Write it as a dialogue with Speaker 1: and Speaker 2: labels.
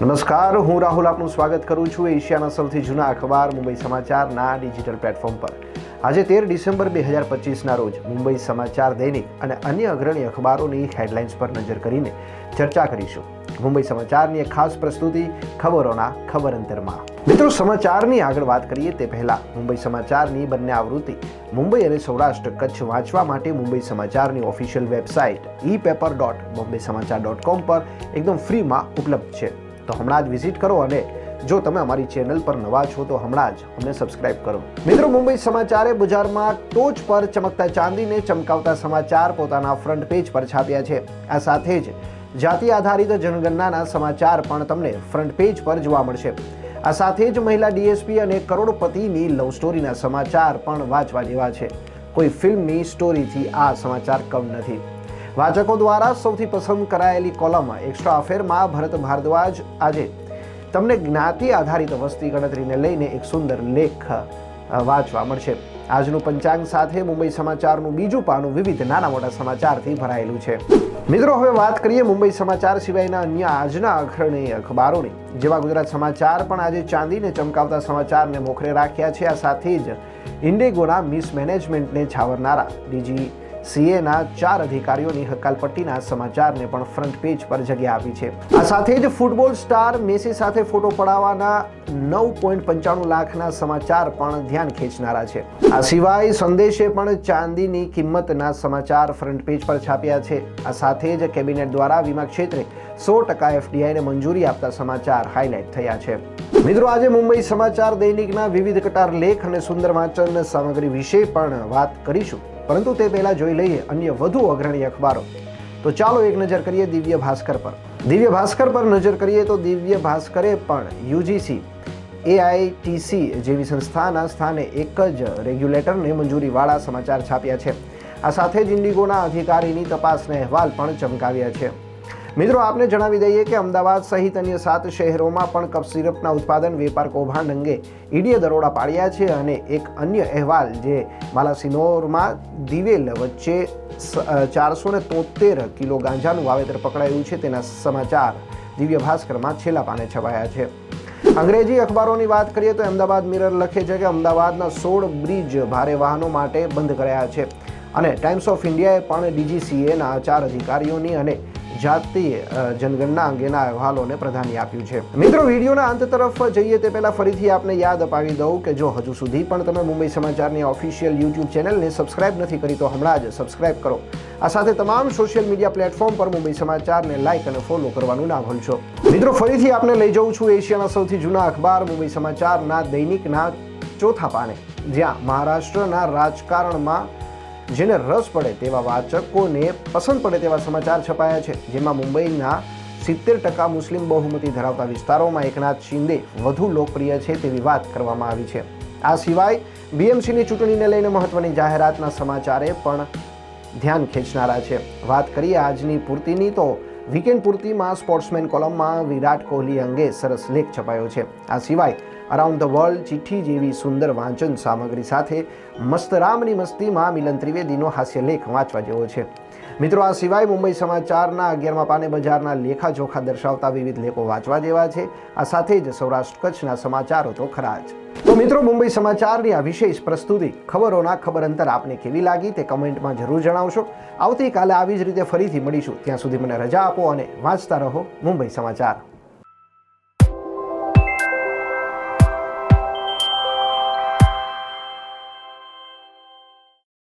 Speaker 1: નમસ્કાર, હું રાહુલ આપનું સ્વાગત કરું છું એશિયાના સૌથી જૂના અખબાર મુંબઈ સમાચારના ડિજિટલ પ્લેટફોર્મ પર. આજે તેર ડિસેમ્બર બે હજાર પચીસના રોજ મુંબઈ સમાચાર દૈનિક અને અન્ય અગ્રણી અખબારોની હેડલાઇન્સ પર નજર કરીને ચર્ચા કરીશું. મુંબઈ સમાચારની એક ખાસ પ્રસ્તુતિ ખબરોના ખબર અંતરમાં મિત્રો, સમાચારની આગળ વાત કરીએ તે પહેલાં મુંબઈ સમાચારની બંને આવૃત્તિ. મુંબઈ અને સૌરાષ્ટ્ર કચ્છ વાંચવા માટે મુંબઈ સમાચારની official website E paper dot Bombay Samachar dot com પર એકદમ ફ્રીમાં ઉપલબ્ધ છે. તો હમણાં જ વિઝિટ કરો અને જો તમે અમારી ચેનલ પર નવા છો તો હમણાં જ અમને સબસ્ક્રાઇબ કરો. મિત્રો, મુંબઈ સમાચારે બજારમાં ટોચ પર ચમકતા ચાંદીને ચમકાવતા સમાચાર પોતાના ફ્રન્ટ પેજ પર છાપ્યા છે. આ સાથે જ જાતિ આધારિત જનગણનાના સમાચાર પણ તમને ફ્રન્ટ પેજ પર જોવા મળશે. આ સાથે જ મહિલા ડીએસપી અને કરોડપતિની લવ સ્ટોરીના સમાચાર પણ વાંચવા જેવા છે. કોઈ ફિલ્મની સ્ટોરીથી આ સમાચાર કમ નથી. વાચકો દ્વારા સૌથી પસંદ કરાયેલી કોલમ એક્સ્ટ્રા અફેરમાં ભરત ભારદ્વાજ આજે તમને જ્ઞાતિ આધારિત વસ્તી ગણતરીને લઈને એક સુંદર લેખ વાંચવા મળશે. આજનું પંચાંગ સાથે મુંબઈ સમાચારનું બીજું પાનું વિવિધ નાના મોટા સમાચારથી ભરાયેલું છે. મિત્રો, હવે વાત કરીએ મુંબઈ સમાચાર સિવાયના અન્ય આજના અગ્રણી અખબારોની. જેવા ગુજરાત સમાચાર પણ આજે ચાંદીને ચમકાવતા સમાચારને મોખરે રાખ્યા છે. આ સાથે જ ઇન્ડિગોના મિસમેનેજમેન્ટને છાવરનારા. ડીજી સીએના ચાર અધિકારીઓની હકાલપટ્ટીના સમાચારને પણ ફ્રન્ટ પેજ પર જગ્યા આપી છે. આ સાથે જ ફૂટબોલ સ્ટાર મેસી સાથે ફોટો પડાવવાના નવ પોઈન્ટ પંચાણું લાખના સમાચાર પણ ધ્યાન ખેંચનારા છે. આ સિવાય સંદેશે પણ ચાંદીની કિંમતના સમાચાર ફ્રન્ટ પેજ પર છાપ્યા છે. આ સાથે જ કેબિનેટ દ્વારા વીમા ક્ષેત્રે સો ટકા એફડીઆઈને મંજૂરી આપતા સમાચાર હાઇલાઇટ થયા છે. મિત્રો, આજે મુંબઈ સમાચાર દૈનિકના વિવિધ કટાર લેખ અને સુંદર વાંચન સામગ્રી વિશે પણ વાત કરીશું. પરંતુ તે પહેલા જોઈ લઈએ અન્ય વધુ અગ્રણી અખબારો. તો ચાલો એક નજર કરીએ દિવ્ય ભાસ્કર પર. દિવ્ય ભાસ્કર પર નજર કરીએ તો દિવ્ય ભાસ્કરે પણ યુજીસી, એઆઈટીસી જેવી સંસ્થાના સ્થાને એક જ રેગ્યુલેટરને મંજૂરીવાળા સમાચાર છાપ્યા છે. આ સાથે જ ઇન્ડિગોના અધિકારીની તપાસના અહેવાલ પણ ચમકાવ્યા છે. મિત્રો, આપને જણાવી દઈએ કે અમદાવાદ સહિત અન્ય સાત શહેરોમાં પણ કફ સિરપના ઉત્પાદન, વેપાર કૌભાંડ અંગે ઈડીએ દરોડા પાડ્યા છે અને એક અન્ય અહેવાલ જે માલાસિનોરમાં દિવેલ વચ્ચે ચારસો ને તોતેર કિલો ગાંજાનું વાવેતર પકડાયું છે. તેના સમાચાર દિવ્ય ભાસ્કરમાં છેલ્લા પાને છવાયા છે. અંગ્રેજી અખબારોની વાત કરીએ તો અમદાવાદ મિરર લખે છે કે અમદાવાદના સોળ બ્રિજ ભારે વાહનો માટે બંધ કર્યા છે. અને ટાઈમ્સ ઓફ ઇન્ડિયાએ પણ ડીજીસીએના ચાર અધિકારીઓની અને જાતીય જનગણના અંગેના અહેવાલોને પ્રાધાન્ય આપ્યું છે. મિત્રો, વિડીયોના અંત તરફ જઈએ તે પહેલા ફરીથી આપને યાદ અપાવી દઉં કે જો હજુ સુધી પણ તમે મુંબઈ સમાચારની ઓફિશિયલ યુટ્યુબ ચેનલને સબસ્ક્રાઇબ નથી કરી તો હમણાં જ સબસ્ક્રાઇબ કરો. આ સાથે તમામ સોશિયલ મીડિયા પ્લેટફોર્મ પર મુંબઈ સમાચારને લાઇક અને ફોલો કરવાનું ના ભૂલશો. મિત્રો, ફરીથી આપને લઈ જઉં છું એશિયાના સૌથી જૂના અખબાર, મુંબઈ સમાચારના દૈનિકના ચોથા પાને. જ્યાં મહારાષ્ટ્રના રાજકારણમાં જેને રસ પડે તેવા વાચકોને પસંદ પડે તેવા સમાચાર છપાયા છે, જેમાં મુંબઈના સિત્તેર ટકા મુસ્લિમ બહુમતી ધરાવતા વિસ્તારોમાં એકનાથ શિંદે વધુ લોકપ્રિય છે તેવી વાત કરવામાં આવી છે. આ સિવાય બીએમસીની ચૂંટણીને લઈને મહત્વની જાહેરાતના સમાચારે પણ ધ્યાન ખેંચનારા છે. વાત કરીએ આજની પૂર્તિની તો વીકેન્ડ પૂર્તિમાં સ્પોર્ટ્સમેન કોલમમાં વિરાટ કોહલી અંગે સરસ લેખ છપાયો છે. આ સિવાય અરાઉન્ડ ધ વર્લ્ડ ચિઠ્ઠી જેવી સુંદર વાંચન સામગ્રી સાથે મસ્તરામની મસ્તીમાં મિલન ત્રિવેદીનો હાસ્ય લેખ વાંચવા જેવો છે. મિત્રો, આ સિવાય મુંબઈ સમાચારના અગિયારમા પાને બજારના લેખાજોખા દર્શાવતા વિવિધ લેખો વાંચવા જેવા છે. આ સાથે જ સૌરાષ્ટ્ર કચ્છના સમાચારો તો ખરા જ. તો મિત્રો, મુંબઈ સમાચારની આ વિશેષ પ્રસ્તુતિ, ખબરોના ખબર અંતર આપને કેવી લાગી તે કમેન્ટમાં જરૂર જણાવશો. આવતીકાલે આવી જ રીતે ફરીથી મળીશું. ત્યાં સુધી મને રજા આપો અને વાંચતા રહો મુંબઈ સમાચાર.